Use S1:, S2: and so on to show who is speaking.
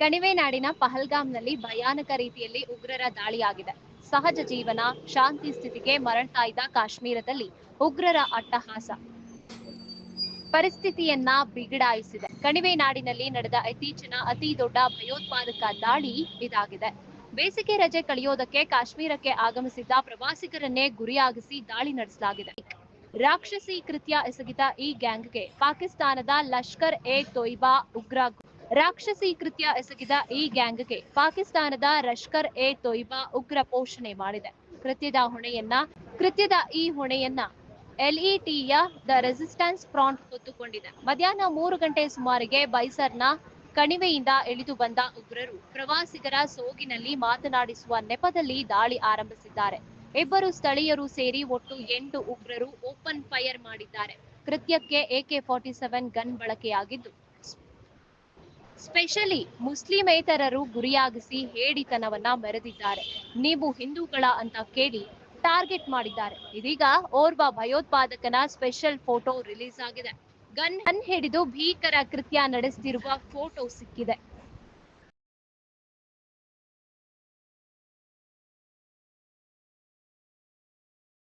S1: ಕಣಿವೆ ನಾಡಿನ ಪಹಲ್ಗಾಮ್ನಲ್ಲಿ ಭಯಾನಕ ರೀತಿಯಲ್ಲಿ ಉಗ್ರರ ದಾಳಿಯಾಗಿದೆ. ಸಹಜ ಜೀವನ, ಶಾಂತಿ ಸ್ಥಿತಿಗೆ ಮರಳ್ತಾ ಇದ್ದ ಕಾಶ್ಮೀರದಲ್ಲಿ ಉಗ್ರರ ಅಟ್ಟಹಾಸ. ಪರಿಸ್ಥಿತಿಯನ್ನ ಬಿಗಡಾಯಿಸಿದೆ. ಕಣಿವೆ ನಾಡಿನಲ್ಲಿ ನಡೆದ ಇತ್ತೀಚಿನ ಅತಿ ದೊಡ್ಡ ಭಯೋತ್ಪಾದಕ ದಾಳಿ ಇದಾಗಿದೆ. ಬೇಸಿಗೆ ರಜೆ ಕಳೆಯೋದಕ್ಕೆ ಕಾಶ್ಮೀರಕ್ಕೆ ಆಗಮಿಸಿದ್ದ ಪ್ರವಾಸಿಗರನ್ನೇ ಗುರಿಯಾಗಿಸಿ ದಾಳಿ ನಡೆಸಲಾಗಿದೆ. ರಾಕ್ಷಸಿ ಕೃತ್ಯ ಎಸಗಿದ ಈ ಗ್ಯಾಂಗ್ಗೆ ಪಾಕಿಸ್ತಾನದ ಲಷ್ಕರ್ ಎ ತೊಯ್ಬಾ ಉಗ್ರ ರಾಕ್ಷಸಿ ಕೃತ್ಯ ಎಸಗಿದ ಈ ಗ್ಯಾಂಗ್ಗೆ ಪಾಕಿಸ್ತಾನದ ಲಷ್ಕರ್ ಎ ತೊಯ್ಬಾ ಉಗ್ರ ಪೋಷಣೆ ಮಾಡಿದೆ. ಕೃತ್ಯದ ಹೊಣೆಯನ್ನ, ಕೃತ್ಯದ ಈ ಹೊಣೆಯನ್ನ ಎಲ್ಇಟಿಯ ದ ರೆಸಿಸ್ಟೆನ್ಸ್ ಫ್ರಾಂಟ್ ಹೊತ್ತುಕೊಂಡಿದೆ. ಮಧ್ಯಾಹ್ನ ಮೂರು ಗಂಟೆ ಸುಮಾರಿಗೆ ಬೈಸರ್ನ ಕಣಿವೆಯಿಂದ ಇಳಿದು ಬಂದ ಉಗ್ರರು ಪ್ರವಾಸಿಗರ ಸೋಗಿನಲ್ಲಿ ಮಾತನಾಡಿಸುವ ನೆಪದಲ್ಲಿ ದಾಳಿ ಆರಂಭಿಸಿದ್ದಾರೆ. ಇಬ್ಬರು ಸ್ಥಳೀಯರು ಸೇರಿ ಒಟ್ಟು ಎಂಟು ಉಗ್ರರು ಓಪನ್ ಫೈರ್ ಮಾಡಿದ್ದಾರೆ. ಕೃತ್ಯಕ್ಕೆ ಎಕೆ ಫಾರ್ಟಿ ಸೆವೆನ್ ಗನ್ ಬಳಕೆಯಾಗಿದ್ದು ಸ್ಪೆಷಲಿ ಮುಸ್ಲಿಮೇತರರು ಗುರಿಯಾಗಿಸಿ ಹೇಡಿತನವನ್ನ ಮೆರೆದಿದ್ದಾರೆ. ನೀವು ಹಿಂದೂಗಳ ಅಂತ ಕೇಳಿ ಟಾರ್ಗೆಟ್ ಮಾಡಿದ್ದಾರೆ. ಇದೀಗ ಓರ್ವ ಭಯೋತ್ಪಾದಕನ ಸ್ಪೆಷಲ್ ಫೋಟೋ ರಿಲೀಸ್ ಆಗಿದೆ ಗನ್ ಹಿಡಿದು ಭೀಕರ ಕೃತ್ಯ ನಡೆಸುತ್ತಿರುವ ಫೋಟೋ ಸಿಕ್ಕಿದೆ.